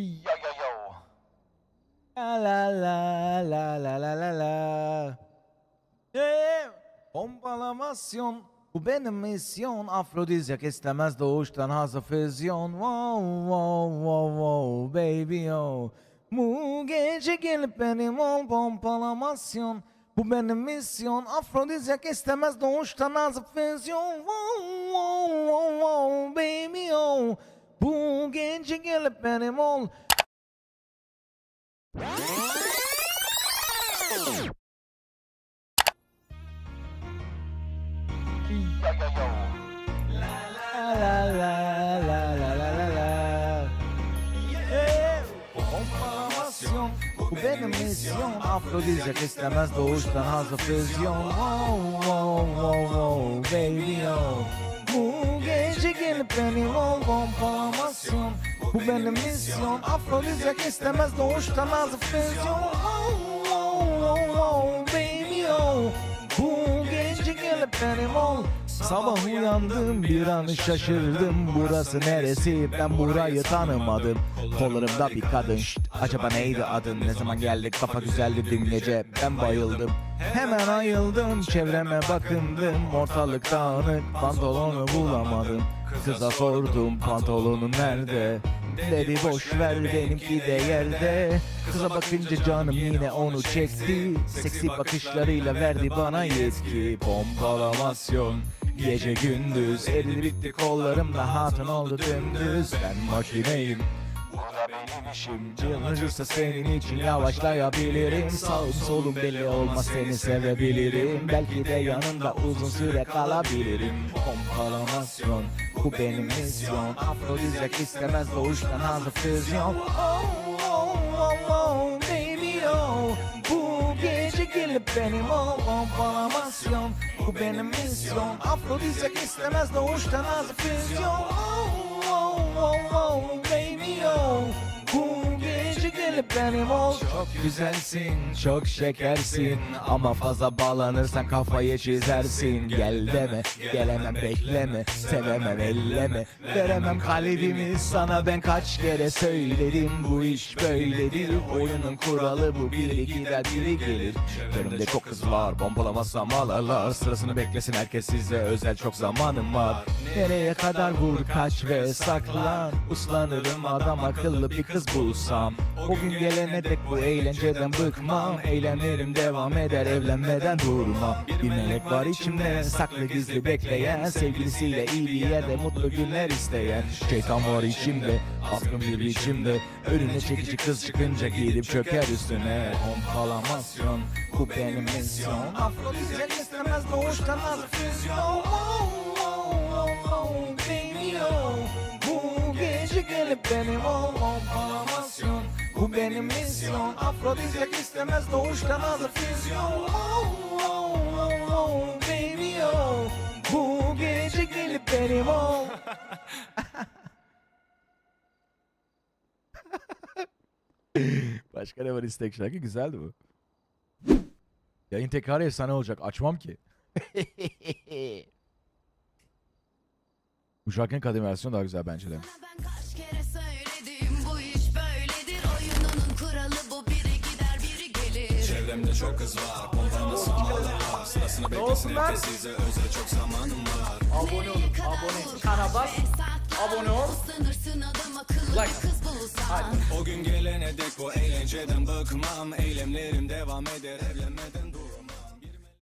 Yo yo yo. La la la la la la la la. Yeah. Pompalamasyon. Bu benim misyon. Afrodizyak istemez doğuştan hazı füzyon. Wow wow wow wow baby yo. Bu gece gelip benim ol pompalamasyon. Bu benim misyon. Afrodizyak istemez doğuştan hazı füzyon. Wow la. Yeah. Pompalamasyon Bu benim misyon Afrodizyak istemez doğuştan hazı füzyon Wow wow wow wow baby yo Bu gece gelip benim ol pompalamasyon Bu benim misyon. Afrodizyak istemez doğuştan hazı füzyon. Wow wow wow wow Sabah uyandım bir an şaşırdım. Burası neresi? Ben burayı tanımadım. Kollarımda bir kadın. Şşt, Acaba neydi adın? Ne zaman geldik kafa güzeldi dün gece. Ben bayıldım. Hemen ayıldım çevreme bakındım. Ortalık dağınık pantolonu bulamadım. Kıza sordum pantolonun nerede? Dedi boş ver benimki de yerde. Kıza bakınca canım yine onu çekti. Seksi bakışlarıyla verdi bana yetki Pompalamasyon Gece gündüz eridi bitti kollarımda hatun oldu dümdüz. Ben makineyim Burada benim işim. Cılırırsa senin için yavaşlayabilirim. Sağım solum belli olmaz seni sevebilirim. Belki de yanında uzun süre kalabilirim. Pompalamasyon Bu benim misyon. Afrodizyak istemez doğuştan hazır füzyon. Oh oh oh oh baby oh. Bu gece gelip benim ol pompalamasyon Bu benim misyon. Afrodizyak istemez doğuştan hazır füzyon. Oh oh oh oh baby oh Gelip benim ol. Çok güzelsin, çok şekersin. Ama fazla bağlanırsan kafayı çizersin. Gel deme, gelemem bekleme. Sevemem elleme, veremem kalbimi Sana. Ben kaç kere söyledim Bu iş böyledir Oyunun kuralı bu biri gider biri gelir. Önümde çok kız var Bombalamazsam ağlarlar Sırasını beklesin herkes size özel çok zamanım var Nereye kadar vur kaç ve saklan. Uslanırım adam akıllı bir kız bulsam. O gün gelene dek bu eğlenceden bıkmam. Eğlenirim devam eder evlenmeden durmam. Bir melek var içimde saklı gizli bekleyen. Sevgilisiyle iyi bir yerde mutlu günler isteyen. Şeytan var içimde azgın bir biçimde. Önüne çekici kız çıkınca gidip çöker üstüne. Pompalamasyon bu benim misyon. Afrodizyak istemez doğuştan az füzyon oh, baby, oh. Bu gece gelip benim ol pompalamasyon Bu benim misyon Afrodizyak istemez doğuştan hazır füzyon oh, oh, oh, oh, baby oh. Bu gece gelip benim ol Başka ne var istek şarkı güzeldi bu. Yayın tekrar efsane olacak. Açmam ki. bu şarkının kadın versiyonu daha güzel bence de. Ben kaç kere söyledim bu iş böyledir Oyununun kuralı bu biri gider biri gelir Çevremde çok kız var Pompalamasın ağlarlar Sırasını beklesin herkes size özel çok zamanım var Abone olun, abone. Kana bas, abone ol. Sınırsın adam akıllı Like. bir kız bulsan O gün gelene dek bu eğlenceden bıkmam Eylemlerim devam eder evlenmeden